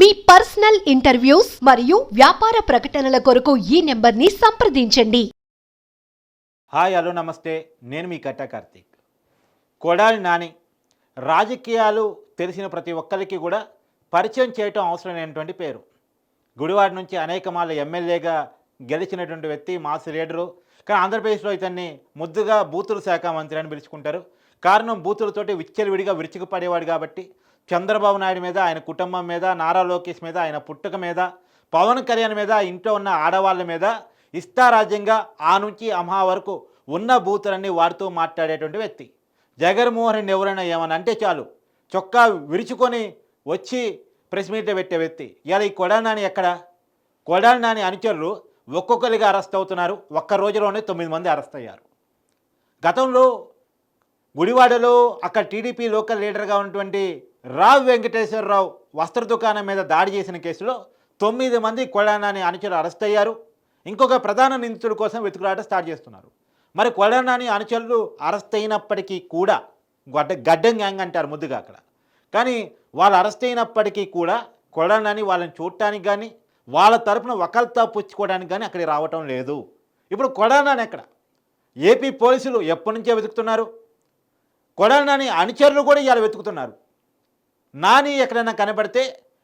మీ personal interviews మరియు వ్యాపార ప్రకటనల కొరకు ఈ నెంబర్ని సంప్రదించండి. హాయ్ హలో నమస్తే. నేను మీ కట్ట కార్తీక్. కొడాలి నాని రాజకీయాలు తెలిసిన ప్రతి ఒక్కరికి కూడా పరిచయం చేయటం అవసరమైనటువంటి పేరు. గుడివాడ నుంచి అనేక మాల ఎమ్మెల్యేగా గెలిచినటువంటి వ్యక్తి మాస్ లీడరు. కానీ ఆంధ్రప్రదేశ్లో ఇతన్ని ముద్దుగా బూతుల శాఖ మంత్రి అని పిలుచుకుంటారు. కారణం బూతులతోటి విచ్చలవిడిగా విరుచుకుపడేవాడు కాబట్టి చంద్రబాబు నాయుడు మీద ఆయన కుటుంబం మీద నారా లోకేష్ మీద ఆయన పుట్టుక మీద పవన్ కళ్యాణ్ మీద ఇంట్లో ఉన్న ఆడవాళ్ళ మీద ఇష్టారాజ్యంగా ఆ నుంచి అమహా వరకు ఉన్న బూతులన్నీ వాడుతూ మాట్లాడేటువంటి వ్యక్తి. జగన్మోహన్ రెడ్డి ఎవరైనా ఏమని అంటే చాలు చొక్కా విరుచుకొని వచ్చి ప్రెస్ మీట్లో పెట్టే వ్యక్తి. ఇలా ఈ కొడానాని ఎక్కడ? కొడాలనాని అనుచరులు ఒక్కొక్కరిగా అరెస్ట్ అవుతున్నారు. ఒక్క రోజులోనే తొమ్మిది మంది అరెస్ట్ అయ్యారు. గతంలో గుడివాడలో అక్కడ టీడీపీ లోకల్ లీడర్గా ఉన్నటువంటి రావు వెంకటేశ్వరరావు వస్త్ర దుకాణం మీద దాడి చేసిన కేసులో తొమ్మిది మంది కొడానాని అనుచరులు అరెస్ట్ అయ్యారు. ఇంకొక ప్రధాన నిందితుడి కోసం వెతుకులాట స్టార్ట్ చేస్తున్నారు. మరి కొడానాని అనుచరులు అరెస్ట్ అయినప్పటికీ కూడా గడ్డ గడ్డం గ్యాంగ్ అంటారు ముద్దుగా అక్కడ. కానీ వాళ్ళు అరెస్ట్ అయినప్పటికీ కూడా కొడానాని వాళ్ళని చూడటానికి కానీ వాళ్ళ తరపున ఒకరితో పుచ్చుకోవడానికి కానీ అక్కడికి రావటం లేదు. ఇప్పుడు కొడానాని ఎక్కడ? ఏపీ పోలీసులు ఎప్పటి నుంచే వెతుకుతున్నారు? కొడానాని అనుచరులు కూడా ఇవాళ వెతుకుతున్నారు. నాని ఎక్కడైనా కనబడితే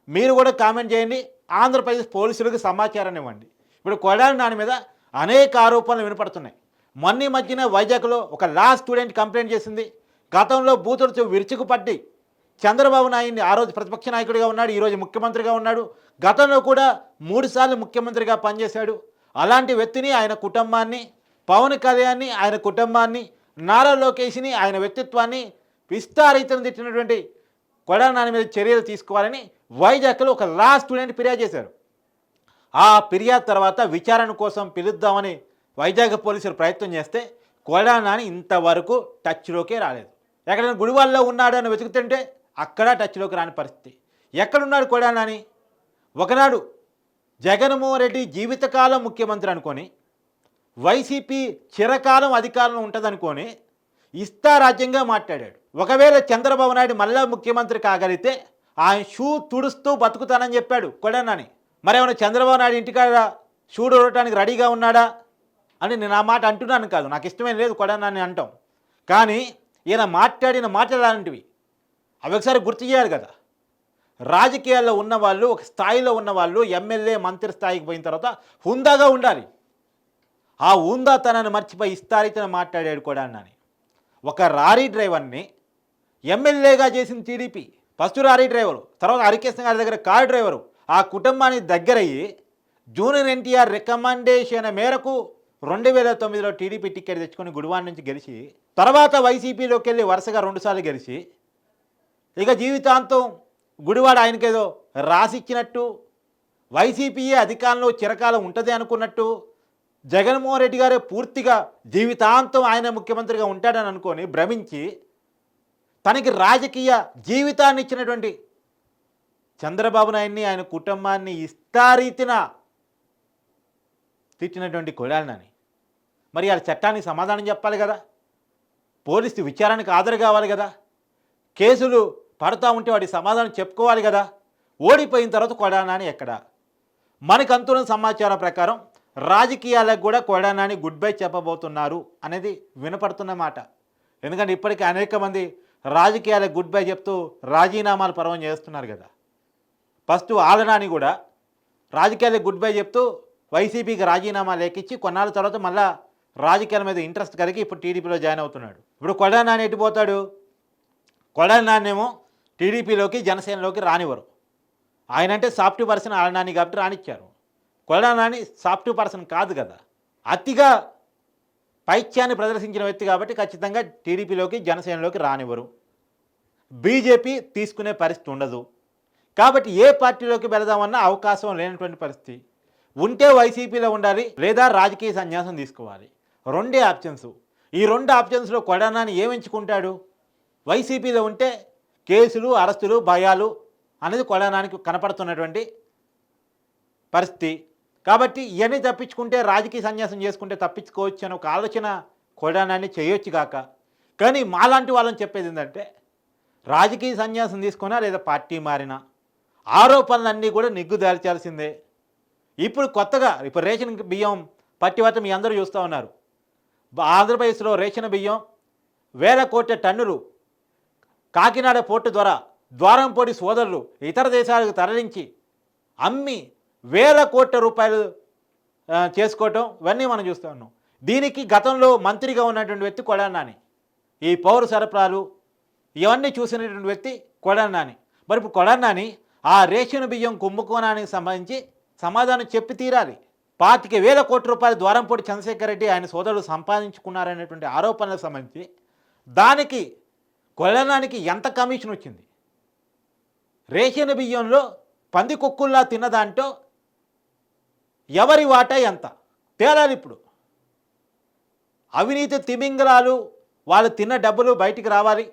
మీరు కూడా కామెంట్ చేయండి. ఆంధ్రప్రదేశ్ పోలీసులకు సమాచారాన్ని ఇవ్వండి. ఇప్పుడు కొడాలి నాని మీద అనేక ఆరోపణలు వినపడుతున్నాయి. మొన్న మధ్యన వైజాగ్లో ఒక లా స్టూడెంట్ కంప్లైంట్ చేసింది. గతంలో బూతులతో విరుచుకుపట్టి చంద్రబాబు నాయుడిని ఆ రోజు ప్రతిపక్ష నాయకుడిగా ఉన్నాడు ఈరోజు ముఖ్యమంత్రిగా ఉన్నాడు. గతంలో కూడా మూడుసార్లు ముఖ్యమంత్రిగా పనిచేశాడు. అలాంటి వ్యక్తిని ఆయన కుటుంబాన్ని పవన్ కళ్యాణ్ని ఆయన కుటుంబాన్ని నారా లోకేష్ని ఆయన వ్యక్తిత్వాన్ని విస్తారితం తిట్టినటువంటి కొడాలి మీద చర్యలు తీసుకోవాలని వైజాగ్లో ఒక లా స్టూడెంట్ ఫిర్యాదు చేశారు. ఆ ఫిర్యాదు తర్వాత విచారణ కోసం పిలుద్దామని వైజాగ్ పోలీసులు ప్రయత్నం చేస్తే కొడానాని ఇంతవరకు టచ్లోకే రాలేదు. ఎక్కడైనా గుడివాళ్ళలో ఉన్నాడు అని వెతుకుతుంటే అక్కడ టచ్లోకి రాని పరిస్థితి. ఎక్కడున్నాడు కొడానాని ఒకనాడు జగన్మోహన్ రెడ్డి జీవితకాలం ముఖ్యమంత్రి అనుకొని వైసీపీ చిరకాలం అధికారంలో ఉంటుందనుకొని ఇష్టారాజ్యంగా మాట్లాడాడు. ఒకవేళ చంద్రబాబు నాయుడు మళ్ళా ముఖ్యమంత్రి కాగలిగితే ఆయన షూ తుడుస్తూ బతుకుతానని చెప్పాడు కొడానని మరేమైనా చంద్రబాబు నాయుడు ఇంటికాడ షూ చూడటానికి రెడీగా ఉన్నాడా అని నేను ఆ మాట అంటున్నాను కాదు. నాకు ఇష్టమేం లేదు కొడానని అంటాం. కానీ ఈయన మాట్లాడిన మాటలు అలాంటివి. అవి ఒకసారి గుర్తు చేయాలి కదా. రాజకీయాల్లో ఉన్నవాళ్ళు ఒక స్థాయిలో ఉన్నవాళ్ళు ఎమ్మెల్యే మంత్రి స్థాయికి పోయిన తర్వాత హుందాగా ఉండాలి. ఆ హుందాతనాన్ని మర్చిపోయి ఇస్తారితన మాట్లాడాడు కూడా అని ఒక రారీ డ్రైవర్ని ఎమ్మెల్యేగా చేసిన టీడీపీ ఫస్ట్ రారీ డ్రైవరు తర్వాత హరికృష్ణ గారి దగ్గర కారు డ్రైవరు ఆ కుటుంబానికి దగ్గరయ్యి జూనియర్ ఎన్టీఆర్ రికమెండేషన్ మేరకు రెండు వేల తొమ్మిదిలో టీడీపీ టికెట్ తెచ్చుకొని గుడివాడ నుంచి గెలిచి తర్వాత వైసీపీలోకి వెళ్ళి వరుసగా రెండుసార్లు గెలిచి ఇక జీవితాంతం గుడివాడ ఆయనకేదో రాసిచ్చినట్టు వైసీపీయే అధికారంలో చిరకాలం ఉంటుంది అనుకున్నట్టు జగన్మోహన్ రెడ్డి గారే పూర్తిగా జీవితాంతం ఆయన ముఖ్యమంత్రిగా ఉంటాడని అనుకొని భ్రమించి తనకి రాజకీయ జీవితాన్ని ఇచ్చినటువంటి చంద్రబాబు నాయుడిని ఆయన కుటుంబాన్ని ఇష్టారీతిన తిట్టినటువంటి కొడాలినని. మరి వాళ్ళ చట్టానికి సమాధానం చెప్పాలి కదా? పోలీసు విచారణకు హాజరు కావాలి కదా? కేసులు పడతా ఉంటే వాటి సమాధానం చెప్పుకోవాలి కదా? ఓడిపోయిన తర్వాత కొడానాని ఎక్కడ? మనకు అంతున్న సమాచారం ప్రకారం రాజకీయాలకు కూడా కొడానాని గుడ్ బై చెప్పబోతున్నారు అనేది వినపడుతున్న మాట. ఎందుకంటే ఇప్పటికీ అనేక మంది రాజకీయాలకు గుడ్ బై చెప్తూ రాజీనామాలు పర్వం చేస్తున్నారు కదా. ఫస్ట్ ఆలనాని కూడా రాజకీయాలకు గుడ్ బై చెప్తూ వైసీపీకి రాజీనామా లేకిచ్చి కొన్నాళ్ళ తర్వాత మళ్ళా రాజకీయాల మీద ఇంట్రెస్ట్ కలిగి ఇప్పుడు టీడీపీలో జాయిన్ అవుతున్నాడు. ఇప్పుడు కొడా నాని ఎట్టిపోతాడు కొడా నాన్నేమో టీడీపీలోకి జనసేనలోకి రానివ్వరు. ఆయన అంటే సాఫ్ట్ పర్సన్ ఆలనాని కాబట్టి రానిచ్చారు. కొడా నాని సాఫ్ట్ పర్సన్ కాదు కదా. అతిగా పైత్యాన్ని ప్రదర్శించిన వ్యక్తి కాబట్టి ఖచ్చితంగా టీడీపీలోకి జనసేనలోకి రానివ్వరు. బీజేపీ తీసుకునే పరిస్థితి ఉండదు. కాబట్టి ఏ పార్టీలోకి వెళదామన్న అవకాశం లేనటువంటి పరిస్థితి. ఉంటే వైసీపీలో ఉండాలి లేదా రాజకీయ సన్యాసం తీసుకోవాలి. రెండే ఆప్షన్స్. ఈ రెండు ఆప్షన్స్లో కొడానాన్ని ఏమించుకుంటాడు? వైసీపీలో ఉంటే కేసులు అరెస్టులు భయాలు అనేది కొడానానికి కనపడుతున్నటువంటి పరిస్థితి. కాబట్టి ఇవన్నీ తప్పించుకుంటే రాజకీయ సన్యాసం చేసుకుంటే తప్పించుకోవచ్చు అని ఒక ఆలోచన కొడానాన్ని చేయొచ్చు కాక. కానీ మాలాంటి వాళ్ళని చెప్పేది ఏంటంటే రాజకీయ సన్యాసం తీసుకున్నా లేదా పార్టీ మారినా ఆరోపణలన్నీ కూడా నిగ్గు దాల్చాల్సిందే. ఇప్పుడు కొత్తగా ఇప్పుడు రేషన్ బియ్యం పట్టివత మీ అందరూ చూస్తూ ఉన్నారు. ఆంధ్రప్రదేశ్లో రేషన్ బియ్యం వేల కోట్ల టన్నులు కాకినాడ పోర్టు ద్వారా ద్వారంపొడి సోదరులు ఇతర దేశాలకు తరలించి అమ్మి వేల కోట్ల రూపాయలు చేసుకోవటం ఇవన్నీ మనం చూస్తూ ఉన్నాం. దీనికి గతంలో మంత్రిగా ఉన్నటువంటి వ్యక్తి కొడానాని ఈ పౌర సరఫరాలు ఇవన్నీ చూసినటువంటి వ్యక్తి కొడన్నాని మరి ఇప్పుడు కొడన్నాని ఆ రేషన్ బియ్యం కుంభకోణానికి సంబంధించి సమాధానం చెప్పి తీరాలి. పాతిక వేల కోట్ల రూపాయలు ద్వారంపూడి చంద్రశేఖర్ రెడ్డి ఆయన సోదరుడు సంపాదించుకున్నారనేటువంటి ఆరోపణలకు సంబంధించి దానికి కొలనానికి ఎంత కమిషన్ వచ్చింది? రేషన్ బియ్యంలో పంది కుక్కుల్లా తిన్న దాంట్లో ఎవరి వాటా ఎంత? తేలాలి ఇప్పుడు. అవినీతి తిమింగలాలు వాళ్ళు తిన్న డబ్బులు బయటికి రావాలి.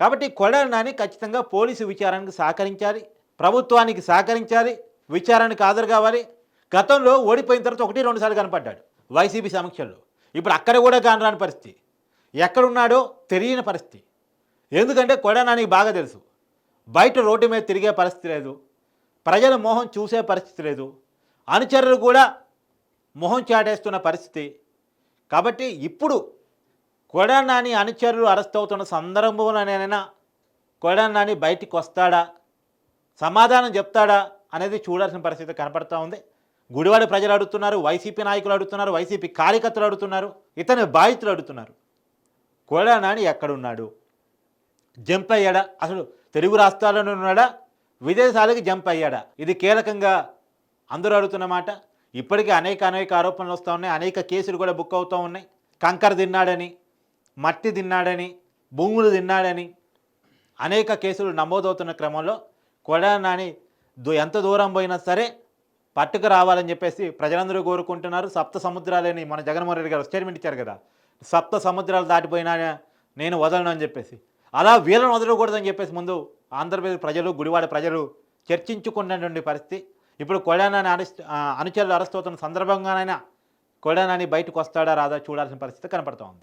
కాబట్టి కొడాలని ఖచ్చితంగా పోలీసు విచారణకు సహకరించాలి ప్రభుత్వానికి సహకరించాలి విచారణకు హాజరు కావాలి. గతంలో ఓడిపోయిన తర్వాత ఒకటి రెండుసార్లు కనపడ్డాడు వైసీపీ సమీక్షల్లో ఇప్పుడు అక్కడ కూడా కానరాని పరిస్థితి. ఎక్కడున్నాడో తెలియని పరిస్థితి. ఎందుకంటే కొడానానికి బాగా తెలుసు. బయట రోడ్డు మీద తిరిగే పరిస్థితి లేదు. ప్రజల మొహం చూసే పరిస్థితి లేదు. అనుచరులు కూడా మొహం చాటేస్తున్న పరిస్థితి. కాబట్టి ఇప్పుడు కొడానాని అనుచరులు అరెస్ట్ అవుతున్న సందర్భంలోనైనా కొడానాని బయటికి వస్తాడా? సమాధానం చెప్తాడా? అనేది చూడాల్సిన పరిస్థితి కనపడతా ఉంది. గుడివాడ ప్రజలు అడుగుతున్నారు వైసీపీ నాయకులు అడుగుతున్నారు వైసీపీ కార్యకర్తలు అడుగుతున్నారు ఇతని బాధితులు అడుగుతున్నారు. కొడానాని ఎక్కడున్నాడు? జంప్ అయ్యాడా? అసలు తెలుగు రాష్ట్రాల్లోనే ఉన్నాడా? విదేశాలకి జంప్ అయ్యాడా? ఇది కీలకంగా అందరూ అడుగుతున్న మాట. ఇప్పటికీ అనేక అనేక ఆరోపణలు వస్తూ ఉన్నాయి. అనేక కేసులు కూడా బుక్ అవుతూ ఉన్నాయి. కంకర తిన్నాడని. మట్టి తిన్నాడని భూములు తిన్నాడని అనేక కేసులు నమోదవుతున్న క్రమంలో కొడానాని దు ఎంత దూరం పోయినా సరే పట్టుకు రావాలని చెప్పేసి ప్రజలందరూ కోరుకుంటున్నారు. సప్త సముద్రాలని మన జగన్మోహన్ రెడ్డి గారు స్టేట్మెంట్ ఇచ్చారు కదా. సప్త సముద్రాలు దాటిపోయినా నేను వదలను అని చెప్పేసి. అలా వీళ్ళను వదలకూడదని చెప్పేసి ముందు ఆంధ్రప్రదేశ్ ప్రజలు గుడివాడ ప్రజలు చర్చించుకున్నటువంటి పరిస్థితి. ఇప్పుడు కొడానాని అరెస్ట్ అనుచరులు అరెస్ట్ అవుతున్న సందర్భంగానైనా కొడానాని బయటకు వస్తాడా రాదా చూడాల్సిన పరిస్థితి కనపడుతోంది